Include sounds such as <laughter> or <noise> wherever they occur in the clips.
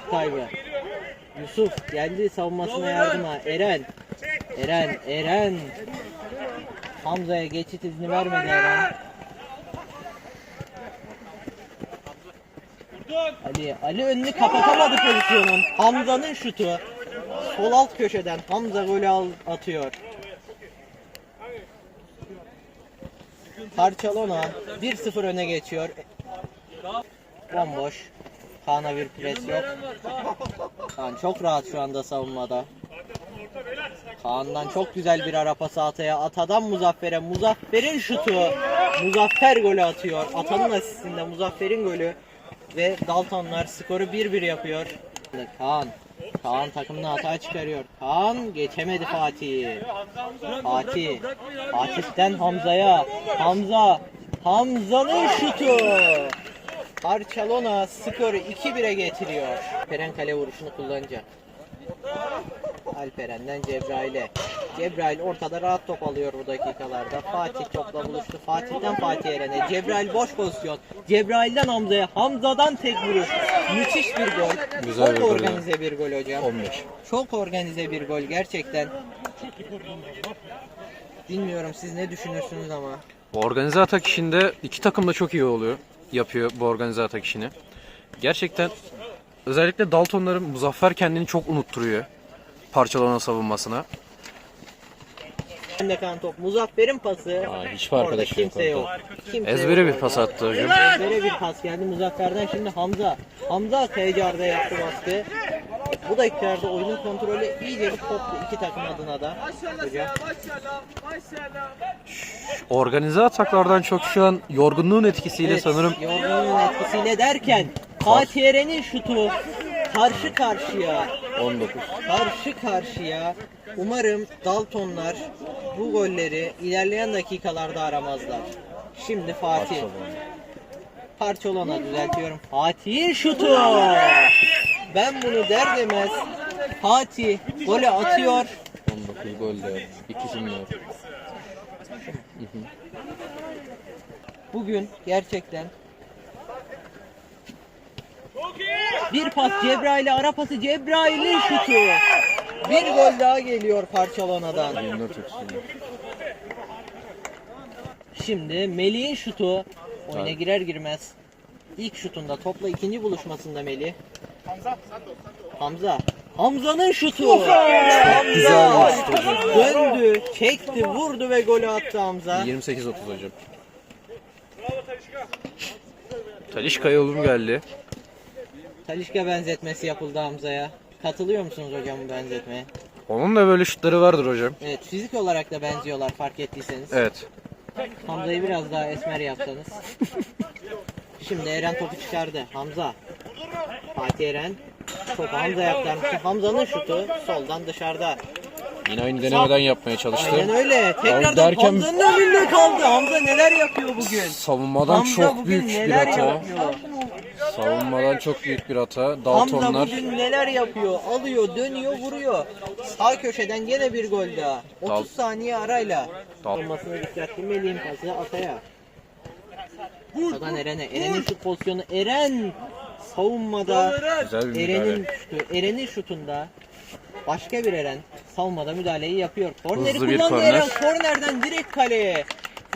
top kaybı. Yusuf geldi savunmasına yardıma. Eren. Eren, Eren. Hamza'ya geçit izni vermedi Eren. Ali, Ali önünü kapatamadı pozisyonun. Hamza'nın şutu. Sol alt köşeden Hamza golü atıyor. Barcelona 1-0 öne geçiyor. Bomboş. Kaan'a bir pres yok. Kaan çok rahat şu anda savunmada. Kaan'dan çok güzel bir ara pası Atay'a. Atadan Muzaffer'e. Muzaffer'in şutu. Muzaffer golü atıyor. Atanın asistinde Muzaffer'in golü. Ve Daltonlar skoru 1-1 yapıyor. Kaan. Kaan takımını hata çıkarıyor. Kaan geçemedi Fatih. Fatih. Fatih'ten Hamza'ya. Hamza. Hamza'nın şutu. Barcelona skoru 2-1'e getiriyor. Alperen kale vuruşunu kullanacak. Alperen'den Cebrail'e. Cebrail ortada rahat top alıyor bu dakikalarda. Fatih topla buluştu. Fatih'ten Fatih Eren'e. Cebrail boş pozisyon. Cebrail'den Hamza'ya. Hamza'dan tek vuruş. Müthiş bir gol. Güzel Çok bir gol ya. organize bir gol hocam. 15. Çok organize bir gol gerçekten. Bilmiyorum siz ne düşünürsünüz ama. Bu organize atak işinde iki takım da çok iyi oluyor. Yapıyor bu organize atak işini. Gerçekten özellikle Daltonların Muzaffer kendini çok unutturuyor. Parçalana savunmasına. Önde kalan top. Muzaffer'in pası. Aa, hiçbir Orada arkadaşı yok kimse yok. Kimse Ezbere yok bir pas attı hocam. Ezbere bir pas geldi Muzaffer'den şimdi Hamza. Hamza Teycar'da yaptı baskı. Bu dakikalarda oyunun kontrolü iyice bir koptu iki takım adına da. Hocam. Organize ataklardan çok şu an yorgunluğun etkisiyle Evet, sanırım yorgunluğun etkisiyle derken Fatih Eren'in şutu karşı karşıya 19. karşı karşıya umarım Daltonlar bu golleri ilerleyen dakikalarda aramazlar. Şimdi Fatih. Parçalona düzeltiyorum. Fatih'in şutu. Ben bunu der demez Fatih golü atıyor. 19 gol de. İkisini yok. Bugün gerçekten bir pas Cebrail'e ara pası Cebrail'in şutu. Bir gol daha geliyor Parçalona'dan. 24 ikisini. Şimdi Melih'in şutu oyuna girer girmez ilk şutunda topla ikinci buluşmasında Melih. Hamza. Hamza'nın şutu. Hamza döndü, çekti, vurdu ve golü attı Hamza. 28-30 hocam. Talişka yolum geldi. Talişka benzetmesi yapıldı Hamza'ya. Katılıyor musunuz hocam bu benzetmeye? Onun da böyle şutları vardır hocam. Evet fizik olarak da benziyorlar fark ettiyseniz. Evet. Hamza'yı biraz daha esmer yapsanız. <laughs> Şimdi Eren topu çıkardı. Hamza. Fatih Eren. Topu Hamza aktarmıştı. Hamza'nın şutu soldan dışarıda. Yine aynı denemeden yapmaya çalıştı. Aynen öyle. Tekrardan derken- Hamza'nın önünde kaldı. Hamza neler yapıyor bugün? Savunmadan Hamza çok bugün büyük bir hata. yapıyor? Savunmadan çok büyük bir hata. Hamza Daltonlar bugün neler yapıyor? Alıyor, dönüyor, vuruyor. Sağ köşeden gene bir gol daha. 30 Dal- saniye arayla. Dal- Olmasına dikkatli Melih'in pası Atay'a. Atadan Eren'e. Eren'in şut pozisyonu. Eren savunmada. güzel bir Eren'in müdahale. şutu. Eren'in şutunda. Başka bir Eren savunmada müdahaleyi yapıyor. Korneri Hızlı bir kullandı korner. Eren. Kornerden direkt kaleye.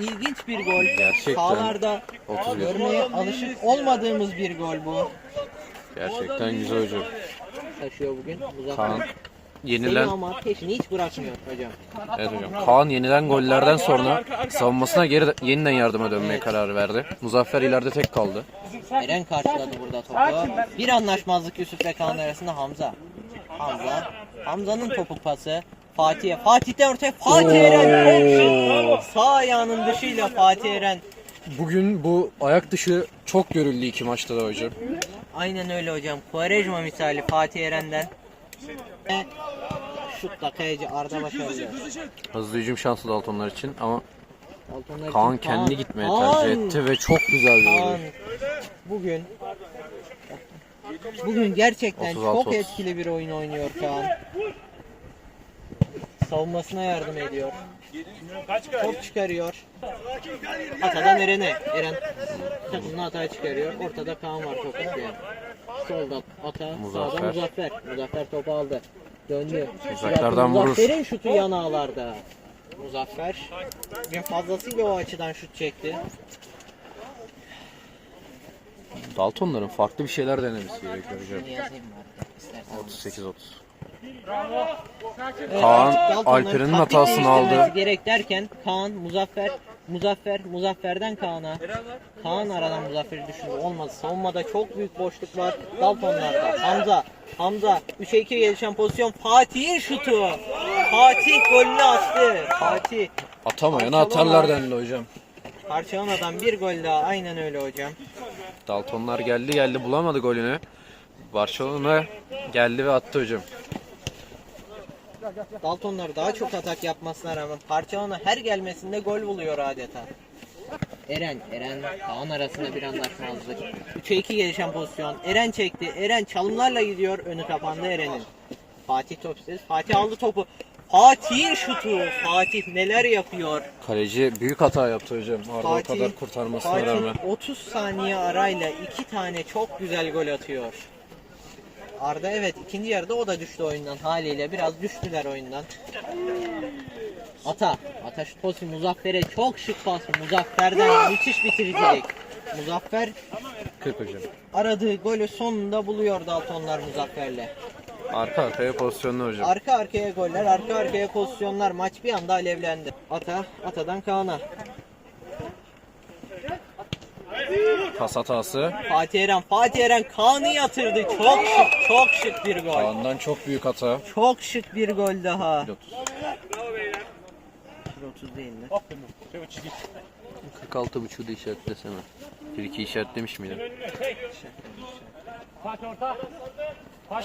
İlginç bir gol. Gerçekten. Sağlarda 31. görmeye alışık olmadığımız bir gol bu. Gerçekten güzel hocam. Taşıyor bugün. Muzaffer. Kaan Seni yenilen ama peşini hiç bırakmıyor hocam. Evet hocam. Kaan yenilen gollerden sonra savunmasına geri yeniden yardıma dönmeye karar verdi. Muzaffer ileride tek kaldı. Eren karşıladı burada topu. Bir anlaşmazlık Yusuf ve Kaan arasında Hamza. Hamza. Hamza'nın topuk pası. Fatih'e. Fatih'te ortaya. Fatih Eren. Sağ ayağının dışıyla Fatih Eren. Bugün bu ayak dışı çok görüldü iki maçta da hocam. Aynen öyle hocam. Quaresma misali Fatih Eren'den. Ve şutla kayıcı Arda başarılı. Hızlı hücum şansı Daltonlar için ama Daltonlar Kaan için kendi gitmeye Kaan. tercih etti ve çok güzel bir Kaan bugün bugün gerçekten 36 çok 30. etkili bir oyun oynuyor Kaan. Savunmasına yardım ediyor. Top çıkarıyor. Atadan Eren'e. Eren takımını hata çıkarıyor. Ortada Kaan var top isteyen. Solda ata. Muzaffer. Sağda Muzaffer. Muzaffer topu aldı. Döndü. Uzaklardan vurur. Muzaffer'in şutu yan ağlarda. Muzaffer bir fazlasıyla o açıdan şut çekti. Daltonların farklı bir şeyler denemesi gerekiyor hocam. Bunu yazayım mı arkaya? İstersen. 38-30. Evet, Kaan, Dalton'ların Alper'in taktik hatasını değiştirmesi aldı. Gerek derken Kaan, Muzaffer, Muzaffer, Muzaffer'den Kaan'a. Kaan aradan Muzaffer'i düşürdü. Olmadı. Savunmada çok büyük boşluk var. Daltonlarda. Hamza, Hamza. 3'e 2 gelişen pozisyon. Fatih'in şutu. Fatih golünü attı. Fatih. Atamayana atarlar denli hocam. Barcelona'dan bir gol daha. Aynen öyle hocam. Daltonlar geldi geldi bulamadı golünü. Barcelona geldi ve attı hocam. Daltonlar daha çok atak yapmasına rağmen Barcelona her gelmesinde gol buluyor adeta. Eren, Eren Kaan arasında bir anlaşmazlık. 3'e 2 gelişen pozisyon. Eren çekti. Eren çalımlarla gidiyor. Önü kapandı Eren'in. Fatih topsuz. Fatih aldı topu. Fatih'in şutu. Fatih neler yapıyor? Kaleci büyük hata yaptı hocam. Arda o Fatih, kadar kurtarmasına Fatih rağmen. 30 saniye arayla iki tane çok güzel gol atıyor. Arda evet ikinci yarıda o da düştü oyundan haliyle biraz düştüler oyundan. Ata, Ata şut pozisyonu Muzaffer'e çok şık pas. Muzaffer'den müthiş bitiricilik. Muzaffer 40 hocam. aradığı golü sonunda buluyor Daltonlar Muzaffer'le. Arka arkaya pozisyonlu hocam. Arka arkaya goller, arka arkaya pozisyonlar. Maç bir anda alevlendi. Ata, Ata'dan Kaan'a. Pas hatası. Fatih Eren, Fatih Eren Kaan'ı yatırdı. Çok şık, çok şık bir gol. Kaan'dan çok büyük hata. Çok şık bir gol daha. 30. 30 değil mi? 46.5'u da işaretlesene. 1-2 işaretlemiş miydim?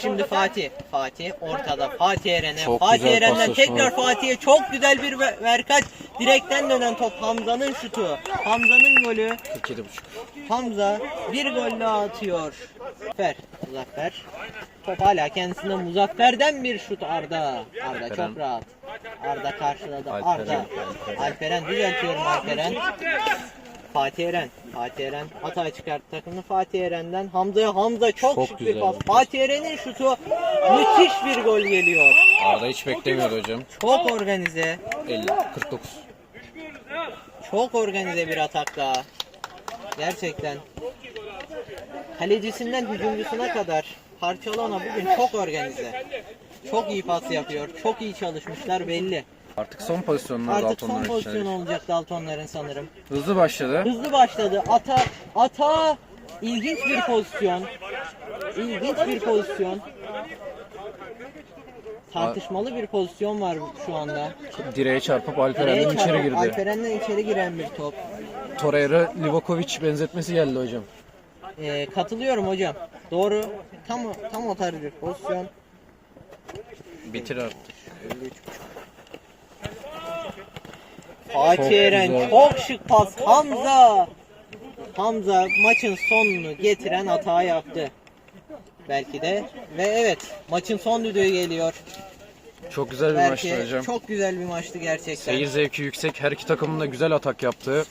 Şimdi Fatih. Fatih ortada. Fatih Eren'e. Çok Fatih güzel Eren'den paslaşma. tekrar Fatih'e çok güzel bir ve- verkaç. Direkten dönen top Hamza'nın şutu. Hamza'nın golü. 42.5. Hamza bir gol daha atıyor. Muzaffer. Muzaffer. Top hala kendisinde Muzaffer'den bir şut Arda. Arda çok rahat. Arda karşıladı. Arda. Alperen. Düzeltiyorum Alperen. Fatih Eren. Fatih Eren hata çıkarttı takımını Fatih Eren'den Hamza'ya Hamza çok, Çok şık bir pas. Fatih Eren'in şutu müthiş bir gol geliyor. Arda hiç beklemiyordu hocam. Çok organize. 50. 49. Çok organize bir atak daha. Gerçekten. Kalecisinden hücumcusuna kadar Barcelona bugün çok organize. Çok iyi pas yapıyor. Çok iyi çalışmışlar belli. Artık son pozisyonlar Artık son Daltonlar pozisyon için. olacak Daltonların sanırım. Hızlı başladı. Hızlı başladı. Ata, ata ilginç bir pozisyon. İlginç bir pozisyon. Tartışmalı bir pozisyon var şu anda. Direğe çarpıp Direğe Alperen'den içeri çarpıp girdi. Alperen'den içeri giren bir top. Torreira Livakovic benzetmesi geldi hocam. Ee, katılıyorum hocam. Doğru. Tam tam o tarz bir pozisyon. Bitir artık. Fatih Eren güzel. çok şık pas. Hamza. Hamza maçın sonunu getiren hata yaptı. Belki de ve evet maçın son düdüğü geliyor. Çok güzel bir Belki maçtı hocam. çok güzel bir maçtı gerçekten. Seyir zevki yüksek. Her iki takımın da güzel atak yaptığı.